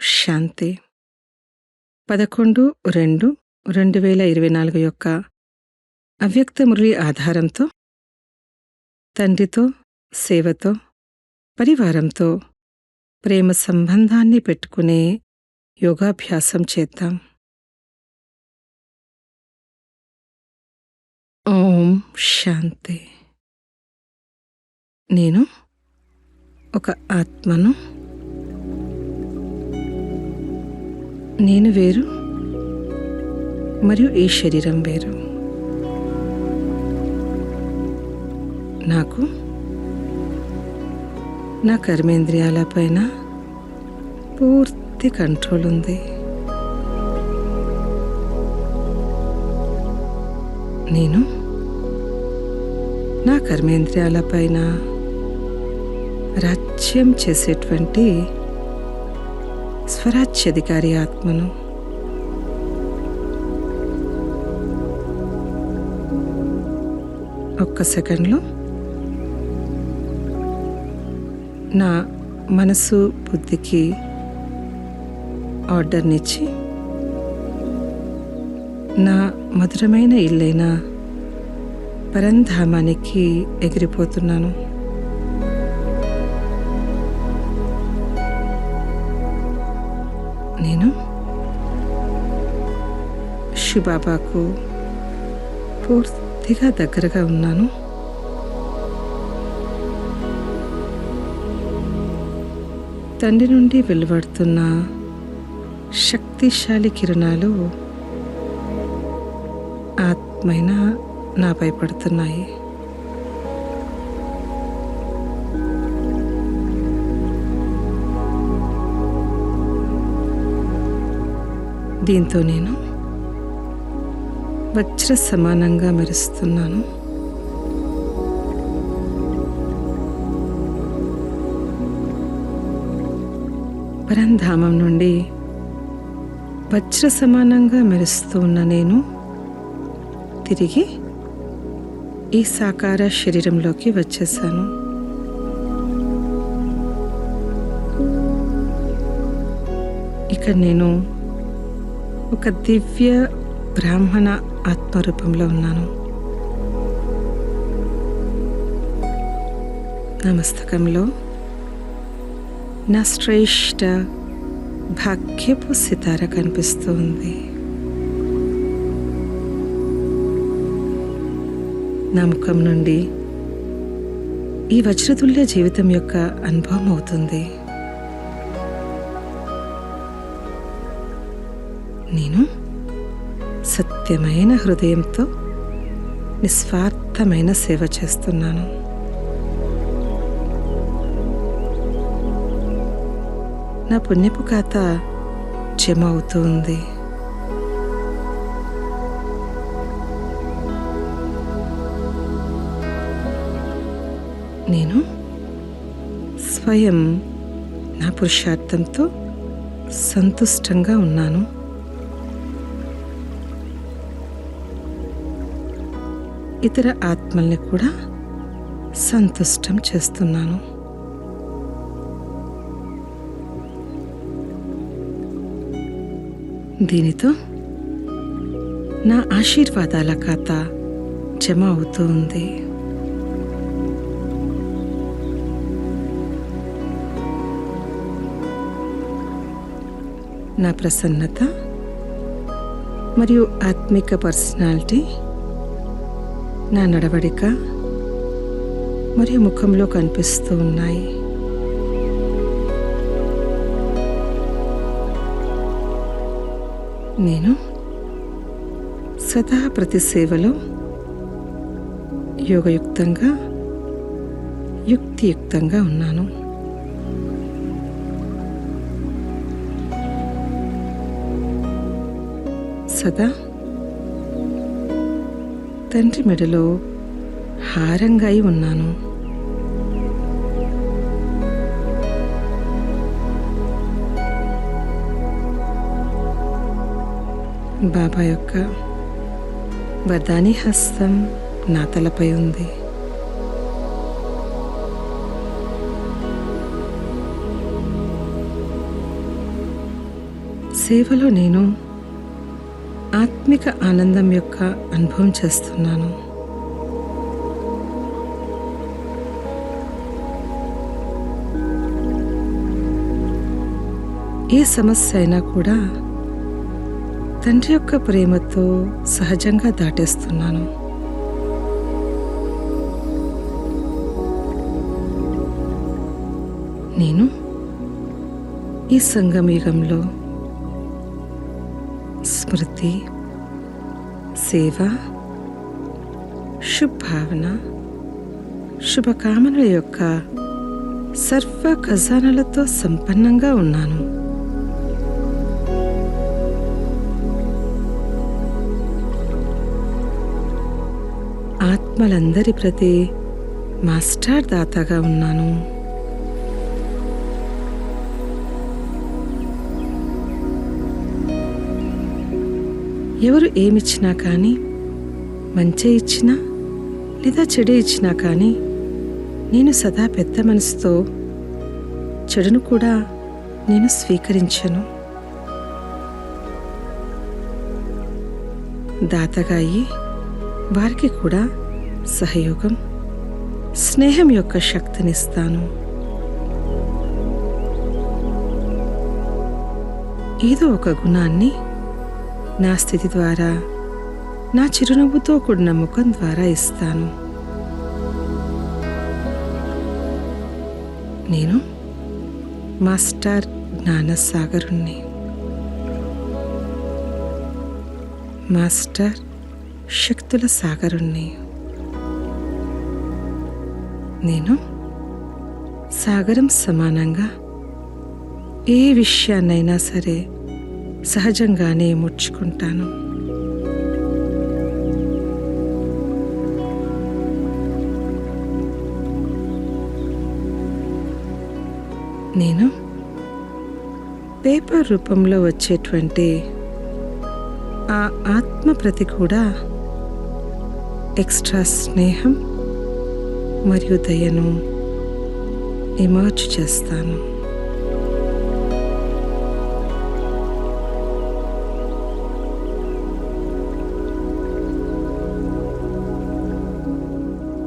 శాంతి. పదకొండు రెండు రెండు వేల ఇరవై నాలుగు యొక్క అవ్యక్త మురళి ఆధారంతో తండ్రితో సేవతో పరివారంతో ప్రేమ సంబంధాన్ని పెట్టుకునే యోగాభ్యాసం చేద్దాం. ఓం శాంతి. నేను ఒక ఆత్మను నేను వేరు మరియు ఈ శరీరం వేరు. నాకు నా కర్మేంద్రియాలపైన పూర్తి కంట్రోల్ ఉంది. నేను నా కర్మేంద్రియాలపైన రాజ్యం చేసేటువంటి స్వరాజ్యాధికారి ఆత్మను. ఒక్క సెకండ్లో. నా మనసు బుద్ధికి ఆర్డర్నిచ్చి నా మధురమైన ఇల్లైన పరంధామానికి ఎగిరిపోతున్నాను. నేను? శివబాబాకు పూర్తిగా దగ్గరగా ఉన్నాను. తండ్రి నుండి వెలువడుతున్న శక్తిశాలి కిరణాలు ఆత్మైన నాపై పడుతున్నాయి దీంతో నేను వజ్ర సమానంగా మెరుస్తున్నాను. పరంధామం నుండి వజ్ర సమానంగా మెరుస్తూ ఉన్న నేను తిరిగి ఈ సాకార శరీరంలోకి వచ్చేసాను. ఇక్కడ నేను ఒక దివ్య బ్రాహ్మణ ఆత్మరూపంలో ఉన్నాను. నా మస్తకంలో నా శ్రేష్ట భాగ్యపు సితార కనిపిస్తూ ఉంది నా ముఖం నుండి ఈ వజ్రతుల్య జీవితం యొక్క అనుభవం అవుతుంది. నేను సత్యమైన హృదయంతో నిస్వార్థమైన సేవ చేస్తున్నాను. నా పుణ్యపు ఖాతా జమ అవుతూ ఉంది. నేను స్వయం నా పురుషార్థంతో సంతుష్టంగా ఉన్నాను. ఇతర ఆత్మల్ని కూడా సంతుష్టం చేస్తున్నాను. దీనితో నా ఆశీర్వాదాల ఖాతా జమ అవుతూ ఉంది. నా ప్రసన్నత మరియు ఆత్మిక పర్సనాలిటీ నా నడవడిక మరియు ముఖంలో కనిపిస్తూ ఉన్నాయి. నేను సదా ప్రతి సేవలో యోగయుక్తంగా యుక్తియుక్తంగా ఉన్నాను. సదా తండ్రి మెడలో హారంగా అయి ఉన్నాను. బాబా యొక్క బదాని హస్తం నా తలపై ఉంది. సేవలో నేను ఆత్మిక ఆనందం యొక్క అనుభవం చేస్తున్నాను. ఏ సమస్య అయినా కూడా తండ్రి యొక్క ప్రేమతో సహజంగా దాటేస్తున్నాను. నేను ఈ సంగమయుగంలో స్మృతి సేవ శుభావన శుభకామనల యొక్క సర్వ ఖజానాలతో సంపన్నంగా ఉన్నాను. ఆత్మలందరి ప్రతి మాస్టర్ దాతగా ఉన్నాను. ఎవరు ఏమిచ్చినా కానీ మంచి ఇచ్చినా లేదా చెడు ఇచ్చినా కానీ నేను సదా పెద్ద మనసుతో చెడును కూడా నేను స్వీకరించను. దాతగా అయ్యి వారికి కూడా సహయోగం స్నేహం యొక్క శక్తినిస్తాను. ఏదో ఒక గుణాన్ని నా స్థితి ద్వారా నా చిరునవ్వుతో కూడిన ముఖం ద్వారా ఇస్తాను. నేను మాస్టర్ జ్ఞానసాగరుణ్ణి. మాస్టర్ శక్తుల సాగరుణ్ణి. నేను సాగరం సమానంగా ఏ విషయాన్నైనా సరే సహజంగానే ముడుచుకుంటాను. నేను పేపర్ రూపంలో వచ్చేటువంటి ఆ ఆత్మ ప్రతి కూడా ఎక్స్ట్రా స్నేహం మరియు దయను ఎమర్జ్ చేస్తాను.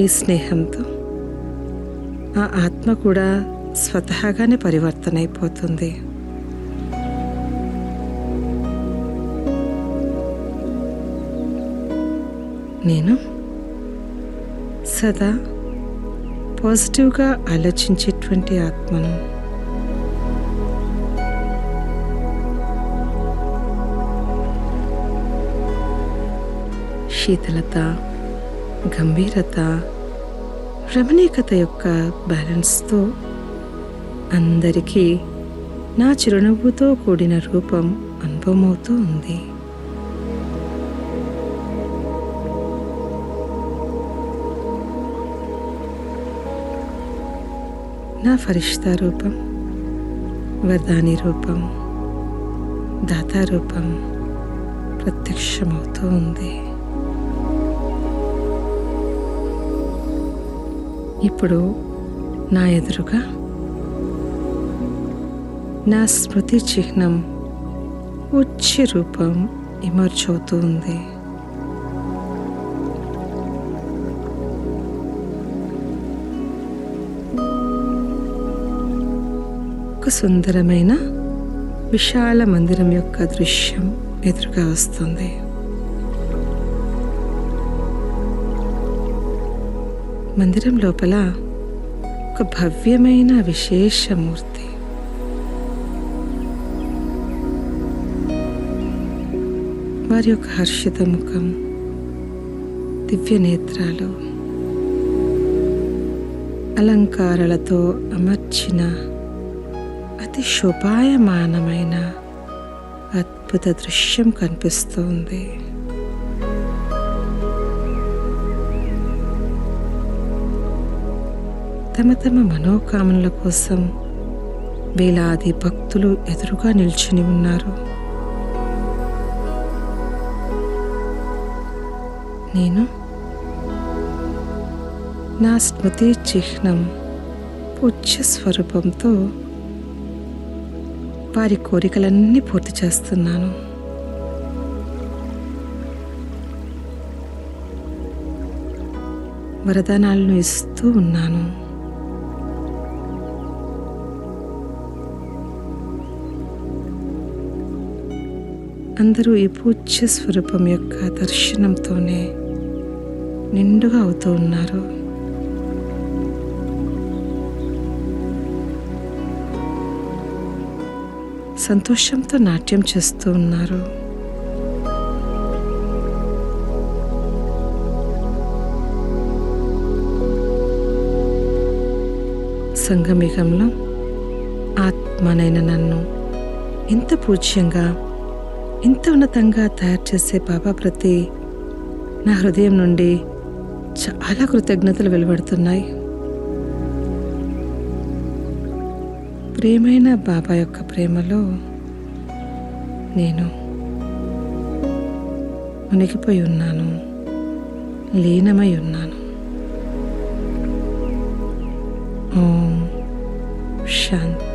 ఈ స్నేహంతో. ఆ ఆత్మ కూడా స్వతహాగానే పరివర్తన అయిపోతుంది నేను సదా పాజిటివ్గా ఆలోచించేటువంటి ఆత్మను. శీతలత గంభీరత రమణీకత యొక్క బ్యాలెన్స్తో అందరికీ నా చిరునవ్వుతో కూడిన రూపం అనుభవమవుతూ ఉంది. నా ఫరిష్తా రూపం వరదాని రూపం దాతా రూపం ప్రత్యక్షమవుతూ ఉంది. ఇప్పుడు నా ఎదురుగా నా స్మృతి చిహ్నం ఉచ్చి రూపం ఇమర్జ్ అవుతూ ఉంది. ఒక సుందరమైన విశాల మందిరం యొక్క దృశ్యం ఎదురుగా వస్తుంది. మందిరం లోపల ఒక భవ్యమైన విశేష మూర్తి వారి యొక్క హర్షిత ముఖం దివ్య నేత్రాలు అలంకారాలతో అమర్చిన అతి శోభాయమానమైన అద్భుత దృశ్యం కనిపిస్తోంది. తమ తమ మనోకామనల కోసం వేలాది భక్తులు ఎదురుగా నిల్చుని ఉన్నారు. నేను నా స్మృతి చిహ్నం పుచ్చ స్వరూపంతో వారి కోరికలన్నీ పూర్తి చేస్తున్నాను. వరదానాలను ఇస్తూ ఉన్నాను. అందరూ ఈ పూజ్య స్వరూపం యొక్క దర్శనంతోనే నిండుగా అవుతూ ఉన్నారు. సంతోషంతో నాట్యం చేస్తూ ఉన్నారు. సంగమికంలో ఆత్మనైన నన్ను ఇంత పూజ్యంగా ఇంత ఉన్నతంగా తయారు చేసే బాబా ప్రతి నా హృదయం నుండి చాలా కృతజ్ఞతలు వెలువడుతున్నాయి. ప్రేమైన బాబా యొక్క ప్రేమలో నేను మునిగిపోయి ఉన్నాను లీనమై ఉన్నాను. ఓం శాంతి.